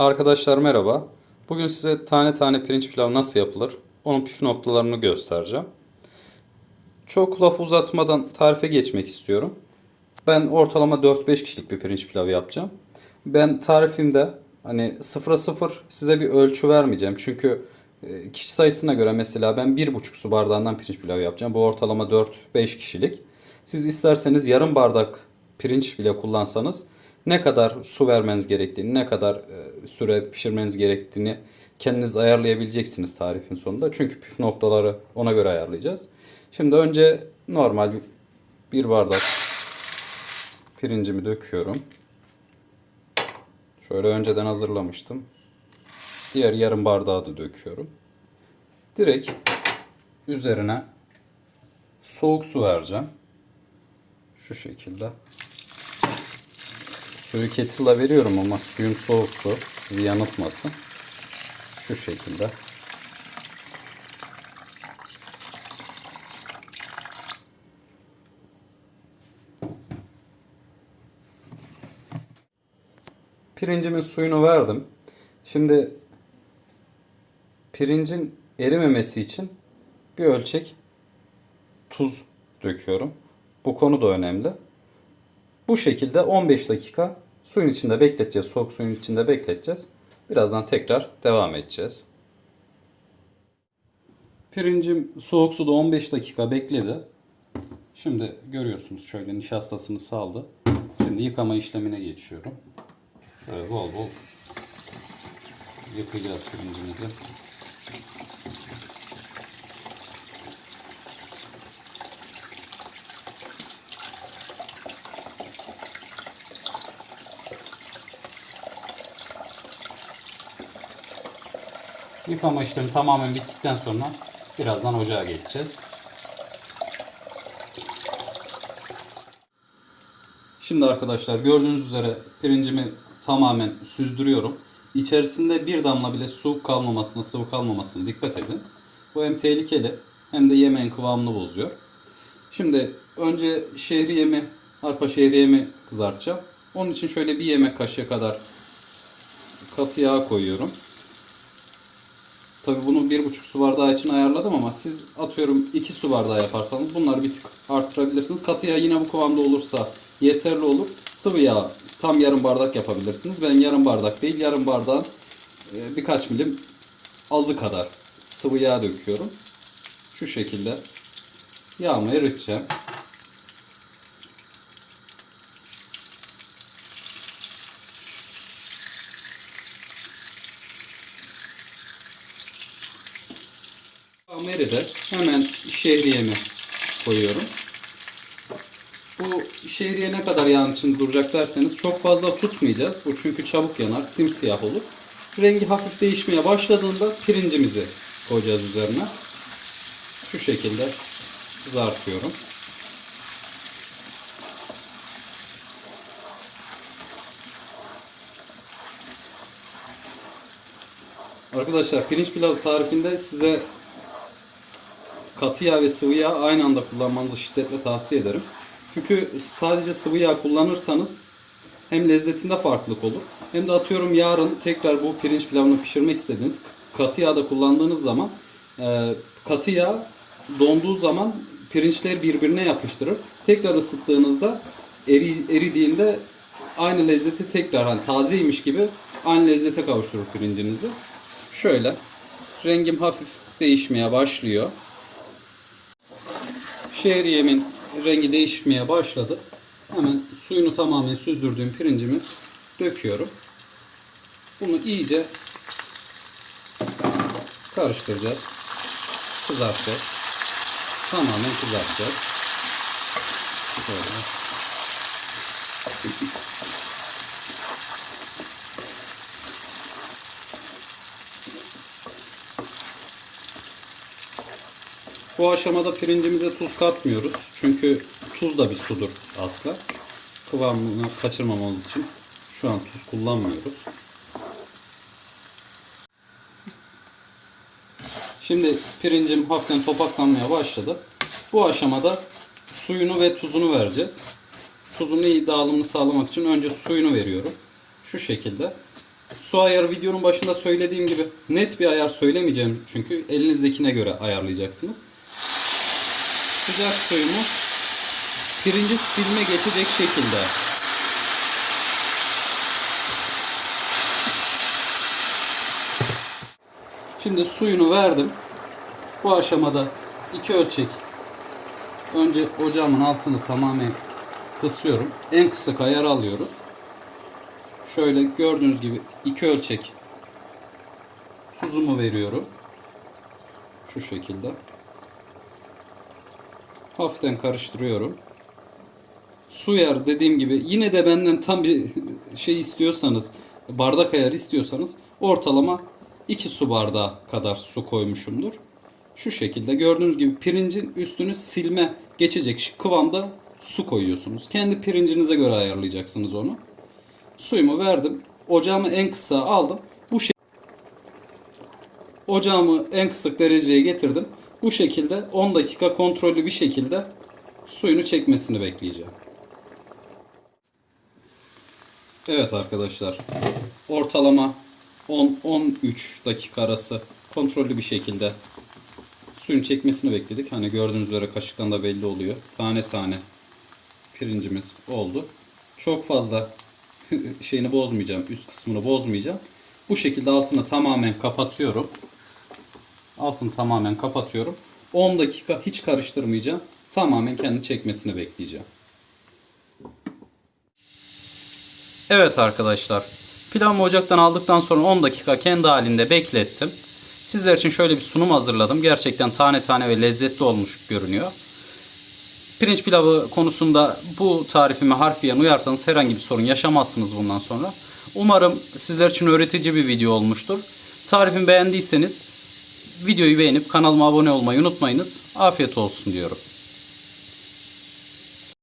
Arkadaşlar merhaba. Bugün size tane tane pirinç pilav nasıl yapılır? Onun püf noktalarını göstereceğim. Çok laf uzatmadan tarife geçmek istiyorum. Ben ortalama 4-5 kişilik bir pirinç pilavı yapacağım. Ben tarifimde hani sıfıra sıfır size bir ölçü vermeyeceğim. Çünkü e, kişi sayısına göre mesela ben 1,5 su bardağından pirinç pilavı yapacağım. Bu ortalama 4-5 kişilik. Siz isterseniz yarım bardak pirinç bile kullansanız ne kadar su vermeniz gerektiğini, ne kadar e, süre pişirmeniz gerektiğini kendiniz ayarlayabileceksiniz tarifin sonunda. Çünkü püf noktaları ona göre ayarlayacağız. Şimdi önce normal bir, bardak pirincimi döküyorum. Şöyle önceden hazırlamıştım. Diğer yarım bardağı da döküyorum. Direkt üzerine soğuk su vereceğim. Şu şekilde. Suyu kettle'la veriyorum ama suyum soğuk su. Sizi yanıltmasın. Şu şekilde. Pirincimin suyunu verdim. Şimdi pirincin erimemesi için bir ölçek tuz döküyorum. Bu konu da önemli. Bu şekilde 15 dakika suyun içinde bekleteceğiz. Soğuk suyun içinde bekleteceğiz. Birazdan tekrar devam edeceğiz. Pirincim soğuk suda 15 dakika bekledi. Şimdi görüyorsunuz şöyle nişastasını saldı. Şimdi yıkama işlemine geçiyorum. Şöyle bol bol yıkayacağız pirincimizi. Yıkama işlemi tamamen bittikten sonra birazdan ocağa geçeceğiz. Şimdi arkadaşlar gördüğünüz üzere pirincimi tamamen süzdürüyorum. İçerisinde bir damla bile su kalmamasına, sıvı kalmamasına dikkat edin. Bu hem tehlikeli hem de yemeğin kıvamını bozuyor. Şimdi önce şehriyemi, arpa şehriyemi kızartacağım. Onun için şöyle bir yemek kaşığı kadar katı yağ koyuyorum. Tabii bunu bir buçuk su bardağı için ayarladım ama siz atıyorum 2 su bardağı yaparsanız bunları bir tık arttırabilirsiniz. Katı yağ yine bu kıvamda olursa yeterli olur. Sıvı yağ tam yarım bardak yapabilirsiniz. Ben yarım bardak değil yarım bardağın e, birkaç milim azı kadar sıvı yağ döküyorum. Şu şekilde yağımı eriteceğim. Eridi. Hemen şehriyemi koyuyorum. Bu şehriye ne kadar yağın içinde duracak derseniz çok fazla tutmayacağız. Bu çünkü çabuk yanar, simsiyah olur. Rengi hafif değişmeye başladığında pirincimizi koyacağız üzerine. Şu şekilde kızartıyorum. Arkadaşlar pirinç pilav tarifinde size katı yağ ve sıvı yağ aynı anda kullanmanızı şiddetle tavsiye ederim. Çünkü sadece sıvı yağ kullanırsanız hem lezzetinde farklılık olur hem de atıyorum yarın tekrar bu pirinç pilavını pişirmek istediğiniz katı yağda kullandığınız zaman e, katı yağ donduğu zaman pirinçleri birbirine yapıştırır. Tekrar ısıttığınızda eri, eridiğinde aynı lezzeti tekrar hani tazeymiş gibi aynı lezzete kavuşturur pirincinizi. Şöyle rengim hafif değişmeye başlıyor. Şehriyemin rengi değişmeye başladı. Hemen suyunu tamamen süzdürdüğüm pirincimi döküyorum. Bunu iyice karıştıracağız. Kızartacağız. Tamamen kızartacağız. Şöyle. Bu aşamada pirincimize tuz katmıyoruz. Çünkü tuz da bir sudur aslında. Kıvamını kaçırmamamız için şu an tuz kullanmıyoruz. Şimdi pirincim hafiften topaklanmaya başladı. Bu aşamada suyunu ve tuzunu vereceğiz. Tuzun iyi dağılımını sağlamak için önce suyunu veriyorum. Şu şekilde. Su ayarı videonun başında söylediğim gibi net bir ayar söylemeyeceğim çünkü elinizdekine göre ayarlayacaksınız. Sıcak suyumu pirinci silme geçecek şekilde Şimdi suyunu verdim. Bu aşamada iki ölçek önce ocağımın altını tamamen kısıyorum. En kısık ayar alıyoruz. Şöyle gördüğünüz gibi iki ölçek tuzumu veriyorum. Şu şekilde. Hafiften karıştırıyorum. Su yer dediğim gibi yine de benden tam bir şey istiyorsanız bardak ayarı istiyorsanız ortalama 2 su bardağı kadar su koymuşumdur. Şu şekilde gördüğünüz gibi pirincin üstünü silme geçecek kıvamda su koyuyorsunuz. Kendi pirincinize göre ayarlayacaksınız onu. Suyumu verdim. Ocağımı en kısa aldım. Bu şey Ocağımı en kısık dereceye getirdim. Bu şekilde 10 dakika kontrollü bir şekilde suyunu çekmesini bekleyeceğim. Evet arkadaşlar. Ortalama 10-13 dakika arası kontrollü bir şekilde suyun çekmesini bekledik. Hani gördüğünüz üzere kaşıktan da belli oluyor. Tane tane pirincimiz oldu. Çok fazla şeyini bozmayacağım. Üst kısmını bozmayacağım. Bu şekilde altını tamamen kapatıyorum. Altını tamamen kapatıyorum. 10 dakika hiç karıştırmayacağım. Tamamen kendi çekmesini bekleyeceğim. Evet arkadaşlar. Pilavımı ocaktan aldıktan sonra 10 dakika kendi halinde beklettim. Sizler için şöyle bir sunum hazırladım. Gerçekten tane tane ve lezzetli olmuş görünüyor. Pirinç pilavı konusunda bu tarifime harfiyen uyarsanız herhangi bir sorun yaşamazsınız bundan sonra. Umarım sizler için öğretici bir video olmuştur. Tarifimi beğendiyseniz videoyu beğenip kanalıma abone olmayı unutmayınız. Afiyet olsun diyorum.